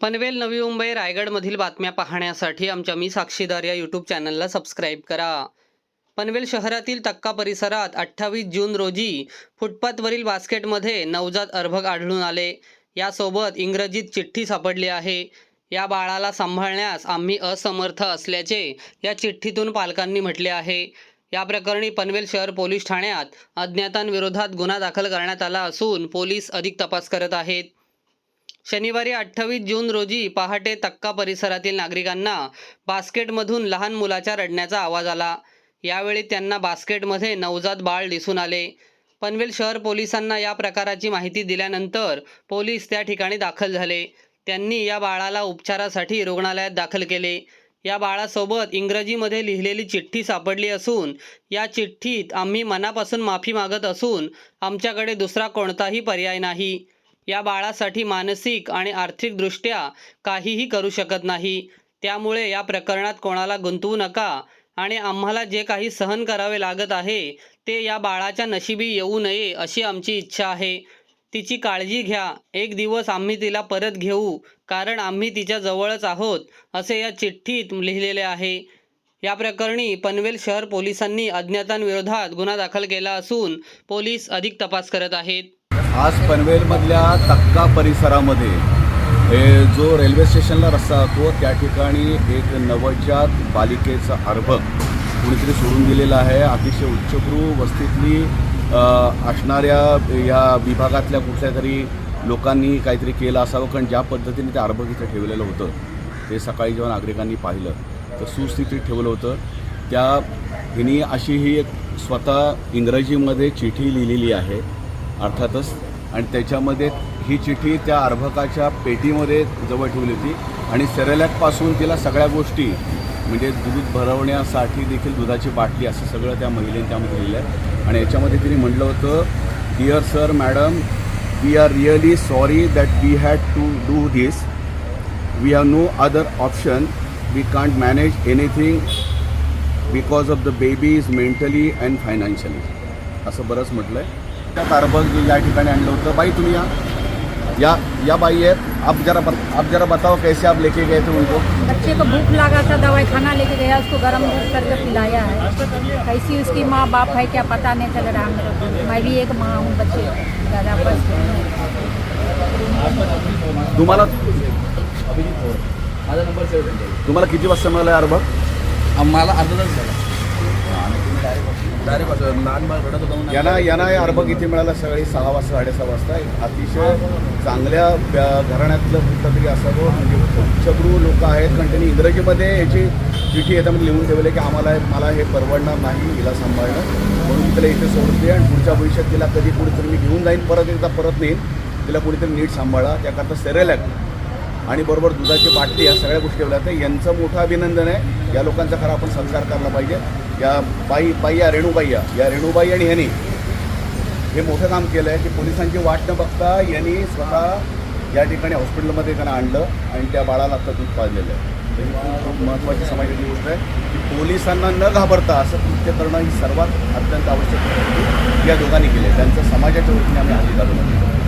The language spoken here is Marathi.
पनवेल नवी मुंबई रायगडमधील बातम्या पाहण्यासाठी आमच्या मी साक्षीदार या यूट्यूब चॅनलला सबस्क्राईब करा. पनवेल शहरातील तक्का परिसरात अठ्ठावीस जून रोजी फुटपाथवरील बास्केटमध्ये नवजात अर्भक आढळून आले. यासोबत इंग्रजीत चिठ्ठी सापडली आहे. या बाळाला सांभाळण्यास आम्ही असमर्थ असल्याचे या चिठ्ठीतून पालकांनी म्हटले आहे. या प्रकरणी पनवेल शहर पोलीस ठाण्यात अज्ञातांविरोधात गुन्हा दाखल करण्यात आला असून पोलीस अधिक तपास करत आहेत. शनिवारी अठ्ठावीस जून रोजी पहाटे तक्का परिसरातील नागरिकांना बास्केटमधून लहान मुलाच्या रडण्याचा आवाज आला. यावेळी त्यांना बास्केटमध्ये नवजात बाळ दिसून आले. पनवेल शहर पोलिसांना या प्रकाराची माहिती दिल्यानंतर पोलीस त्या ठिकाणी दाखल झाले. त्यांनी या बाळाला उपचारासाठी रुग्णालयात दाखल केले. या बाळासोबत इंग्रजीमध्ये लिहिलेली चिठ्ठी सापडली असून या चिठ्ठीत आम्ही मनापासून माफी मागत असून आमच्याकडे दुसरा कोणताही पर्याय नाही. या बाळासाठी मानसिक आणि आर्थिकदृष्ट्या काहीही करू शकत नाही. त्यामुळे या प्रकरणात कोणाला गुंतवू नका आणि आम्हाला जे काही सहन करावे लागत आहे ते या बाळाच्या नशिबी येऊ नये अशी आमची इच्छा आहे. तिची काळजी घ्या. एक दिवस आम्ही तिला परत घेऊ कारण आम्ही तिच्या जवळच आहोत असे या चिठ्ठीत लिहिलेले आहे. या प्रकरणी पनवेल शहर पोलिसांनी अज्ञातांविरोधात गुन्हा दाखल केला असून पोलीस अधिक तपास करत आहेत. आज पनवेलमधल्या तक्का परिसरामध्ये हे जो रेल्वे स्टेशनला रस्ता असतो त्या ठिकाणी एक नवजात बालिकेचं अर्भक कुणीतरी सोडून दिलेला आहे. अतिशय उच्चभ्रू वस्तीतली असणाऱ्या या विभागातल्या कुठल्या तरी लोकांनी काहीतरी केलं असावं कारण ज्या पद्धतीने ते अर्भक इथं ठेवलेलं होतं ते सकाळी जेव्हा नागरिकांनी पाहिलं तर सुस्थितीत ठेवलं होतं. त्या हिनी अशी ही एक स्वतः इंग्रजीमध्ये चिठी लिहिलेली आहे. अर्थातच. आणि त्याच्यामध्ये ही चिठी त्या अर्भकाच्या पेटीमध्ये जवळ ठेवली होती. आणि सेरेलॅकपासून तिला सगळ्या गोष्टी म्हणजे दूध भरवण्यासाठी देखील दुधाची बाटली असं सगळं त्या महिलेने त्यामध्ये लिहिलं आहे. आणि याच्यामध्ये तिने म्हटलं होतं dear sir madam we are really sorry that we had to do this we have no other option we can't manage anything because of the baby is mentally and financially असं बरंच म्हटलं आहे त्या तारबग या ठिकाणी आणलं होतं. बाई तुम्ही या. या या बाई आहेत. आप जरा बत- आप जरा बताओ कैसे आप लेके गए थे उनको? बच्चे को भूख लगा था दवाई खाना लेके गया उसको गर्म दूध करके पिलाया है। कैसी उसकी माँ बाप है क्या पता नहीं चल रहा मेरे मैं भी एक माँ हूँ बच्चे। दादा पर तुम्हाला तुम्हाला किती वाजता मिळालं अर्भक आम्हाला अर्धा तास झाला. डायरेक्ट लहान बाळ रडत यांना यांना हे अर्भक इथे मिळाला सकाळी सहा वाजता साडेसहा वाजता. एक अतिशय चांगल्या घराण्यातलं कुठलं तरी असावं म्हणजे उच्चभ्रू लोक आहेत. कारण त्यांनी इंग्रजीमध्ये याची चिठी याच्यामध्ये लिहून ठेवले की आम्हाला मला हे परवडणार नाही हिला सांभाळणं. म्हणून मी तिला इथे सोडते आणि पुढच्या भविष्यात तिला कधी कुठेतरी मी घेऊन जाईन परत एकदा परत नेईन. तिला कुठेतरी नीट सांभाळा. त्याकरता सेरेलॅक आणि बरोबर दुधाची बाटली या सगळ्या गोष्टी ठेवल्या तर यांचं मोठं अभिनंदन आहे. या लोकांचा खरा आपण सत्कार करायला पाहिजे. या बाई बाई या रेणूबाई या. रेणूबाई आणि ह्यांनी हे मोठं काम केलं आहे की पोलिसांची वाट न बघता यांनी स्वतः या ठिकाणी हॉस्पिटलमध्ये त्यांना आणलं आणि त्या बाळाला आता दूध पाजलेलं आहे. तर ही खूप खूप महत्त्वाची समाजाची गोष्ट आहे की पोलिसांना न घाबरता असं कृत्य करणं ही सर्वात अत्यंत आवश्यक या दोघांनी केली आहे. त्यांचं समाजाच्या वतीने आम्ही हल्ली घालून